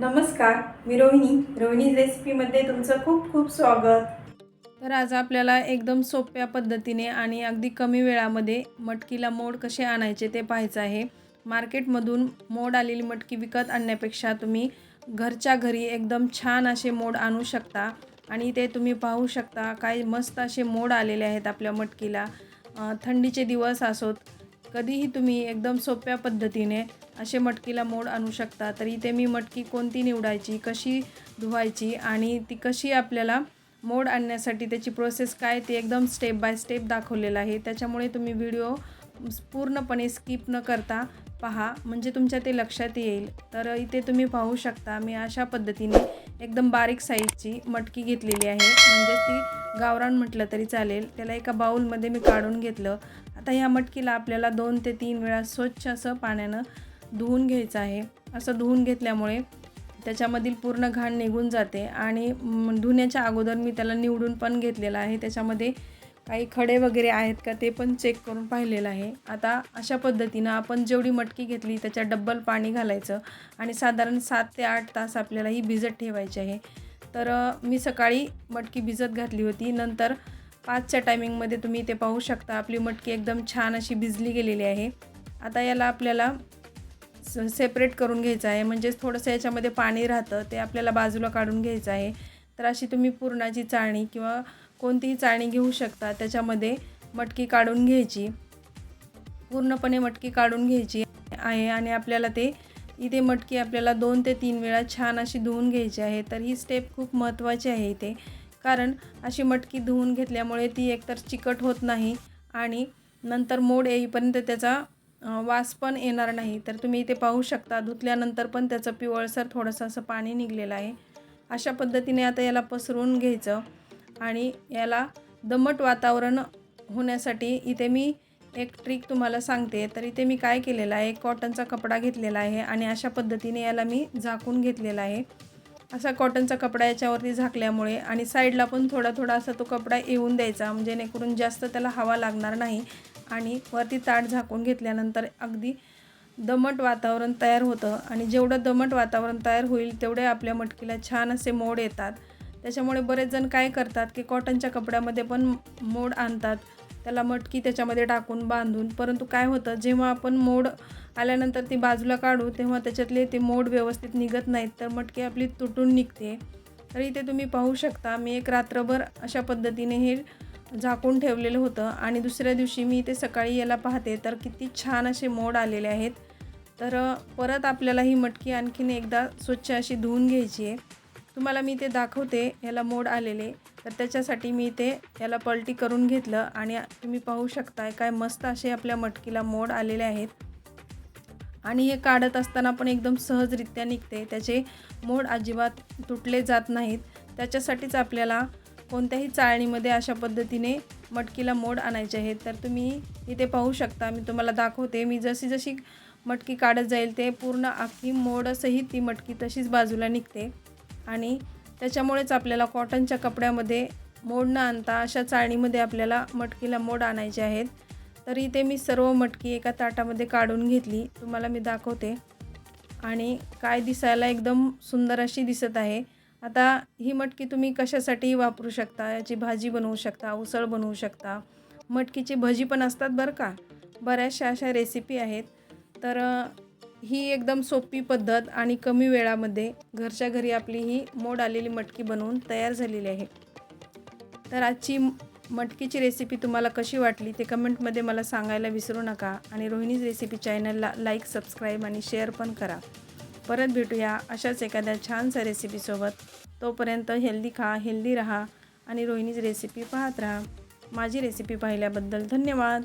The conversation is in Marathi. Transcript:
नमस्कार मी रोहिणी. रोहिणी रेसिपीमध्ये तुमचं खूप खूप स्वागत. तर आज आपल्याला एकदम सोप्या पद्धतीने आणि अगदी कमी वेळामध्ये मटकीला मोड कसे आणायचे ते पाहायचं आहे. मार्केटमधून मोड आलेली मटकी विकत आणण्यापेक्षा तुम्ही घरच्या घरी एकदम छान असे मोड आणू शकता आणि ते तुम्ही पाहू शकता. काय मस्त असे मोड आलेले आहेत आपल्या मटकीला. थंडीचे दिवस असोत कधीही तुम्ही एकदम सोप्या पद्धतीने असे मटकीला मोड आणू शकता. तर इथे मी मटकी कोणती निवडायची कशी धुवायची आणि ती कशी आपल्याला मोड आणण्यासाठी त्याची प्रोसेस काय ती एकदम स्टेप बाय स्टेप दाखवलेलं आहे. त्याच्यामुळे तुम्ही व्हिडिओ पूर्णपणे स्किप न करता पहा म्हणजे तुमच्या ते लक्षात येईल. तर इथे तुम्ही पाहू शकता मी अशा पद्धतीने एकदम बारीक साईजची मटकी घेतलेली आहे. म्हणजे ती गावरान म्हटलं तरी चालेल. त्याला एका बाऊलमध्ये मी काढून घेतलं. आता ह्या मटकीला आपल्याला दोन ते तीन वेळा स्वच्छ असं पाण्यानं धुवून घ्यायचं आहे. असं धुवून घेतल्यामुळे त्याच्यामधील पूर्ण घाण निघून जाते. आणि धुण्याच्या अगोदर मी त्याला निवडून पण घेतलेलं आहे. त्याच्यामध्ये काही खडे वगैरे आहेत का ते पण चेक करून पाहिलेलं आहे. आता अशा पद्धतीनं आपण जेवढी मटकी घेतली त्याच्यात डब्बल पाणी घालायचं आणि साधारण सात ते आठ तास आपल्याला ही भिजत ठेवायची आहे. तर मी सकाळी मटकी भिजत घातली होती. नंतर पाचच्या टायमिंगमध्ये तुम्ही ते पाहू शकता. आपली मटकी एकदम छान अशी भिजली गेलेली आहे. आता याला आपल्याला स सेपरेट करून घ्यायचं आहे. म्हणजेच थोडंसं याच्यामध्ये पाणी राहतं ते आपल्याला बाजूला काढून घ्यायचं आहे. तर अशी तुम्ही पुरणाची चाळणी किंवा कोणतीही चाळणी घेऊ शकता त्याच्यामध्ये मटकी काढून घ्यायची. पूर्णपणे मटकी काढून घ्यायची आहे आणि आपल्याला ते इथे मटकी आपल्याला दोन ते तीन वेळा छान अशी धुवून घ्यायची आहे. तर ही स्टेप खूप महत्त्वाची आहे इथे. कारण अशी मटकी धुवून घेतल्यामुळे ती एकतर चिकट होत नाही आणि नंतर मोड येईपर्यंत त्याचा वास पण येणार नाही. तर तुम्ही इथे पाहू शकता धुतल्यानंतर पण त्याचं पिवळसर थोडंसं असं पाणी निघलेलं आहे. अशा पद्धतीने आता याला पसरून घ्यायचं. आणि याला दमट वातावरण होण्यासाठी इथे मी एक ट्रिक तुम्हाला सांगते. तर इथे मी काय केलेलं आहे? एक कॉटनचा कपडा घेतलेला आहे आणि अशा पद्धतीने याला मी झाकून घेतलेला आहे. असा कॉटनचा कपडा याच्यावरती झाकल्यामुळे आणि साईडला पण थोडा थोडा असा तो कपडा येऊन द्यायचा. म्हणजे जेणेकरून जास्त त्याला हवा लागणार नाही. आणि वरती ताट झाकून घेतल्यानंतर अगदी दमट वातावरण तयार होतं. आणि जेवढं दमट वातावरण तयार होईल तेवढे आपल्या मटकीला छान असे मोड येतात. त्याच्यामुळे बरेच जण काय करतात की कॉटनच्या कपड्यामध्ये पण मोड आणतात. त्याला मटकी त्याच्यामध्ये टाकून बांधून. परंतु काय होतं जेव्हा आपण मोड आल्यानंतर ती बाजूला काढू तेव्हा त्याच्यातले ते मोड व्यवस्थित निघत नाहीत. तर मटकी आपली तुटून निघते. तर इथे तुम्ही पाहू शकता मी एक रात्रभर अशा पद्धतीने हे झाकून ठेवलेलं होतं. आणि दुसऱ्या दिवशी मी ते सकाळी याला पाहते तर किती छान असे मोड आलेले आहेत. तर परत आपल्याला ही मटकी आणखीन एकदा स्वच्छ अशी धुवून घ्यायची आहे. तुम्हाला मी ते दाखवते ह्याला मोड आलेले. तर त्याच्यासाठी मी ते याला पलटी करून घेतलं आणि तुम्ही पाहू शकताय काय मस्त असे आपल्या मटकीला मोड आलेले आहेत. आणि हे काढत असताना पण एकदम सहजरित्या निघते. त्याचे मोड अजिबात तुटले जात नाहीत. त्याच्यासाठीच आपल्याला कोणत्याही चाळणीमध्ये अशा पद्धतीने मटकीला मोड आणायचे आहेत. तर तुम्ही इथे पाहू शकता. मी तुम्हाला दाखवते. मी जशी जशी मटकी काढत जाईल ते पूर्ण अख्खी मोडसहित ती मटकी तशीच बाजूला निघते. आणि त्याच्यामुळेच आपल्याला कॉटनच्या कपड्यामध्ये मोड न आणता अशा चाळणीमध्ये आपल्याला मटकीला मोड आणायचे आहेत. तर इथे मी सर्व मटकी एका ताटामध्ये काढून घेतली. तुम्हाला मी दाखवते. आणि काय दिसायला एकदम सुंदर अशी दिसत आहे. आता ही मटकी तुम्ही कशासाठी वापरू शकता? याची भाजी बनवू शकता उसळ बनवू शकता. मटकीची भजी पण असतात बरं का? बऱ्याचशा अशा रेसिपी आहेत. तर ही एकदम सोपी पद्धत आणि कमी वेळामध्ये घरच्या घरी आपली ही मोड आलेली मटकी बनवून तयार झालेली आहे. तर आजची मटकीची रेसिपी तुम्हाला कशी वाटली ते कमेंटमध्ये मला सांगायला विसरू नका आणि रोहिणीज रेसिपी चॅनलला लाईक सबस्क्राईब आणि शेअर पण करा. परत भेटूया अशाच एखाद्या छानशा रेसिपीसोबत तोपर्यंत हेल्दी खा हेल्दी राहा आणि रोहिणीज रेसिपी पाहत राहा. माझी रेसिपी पाहिल्याबद्दल धन्यवाद.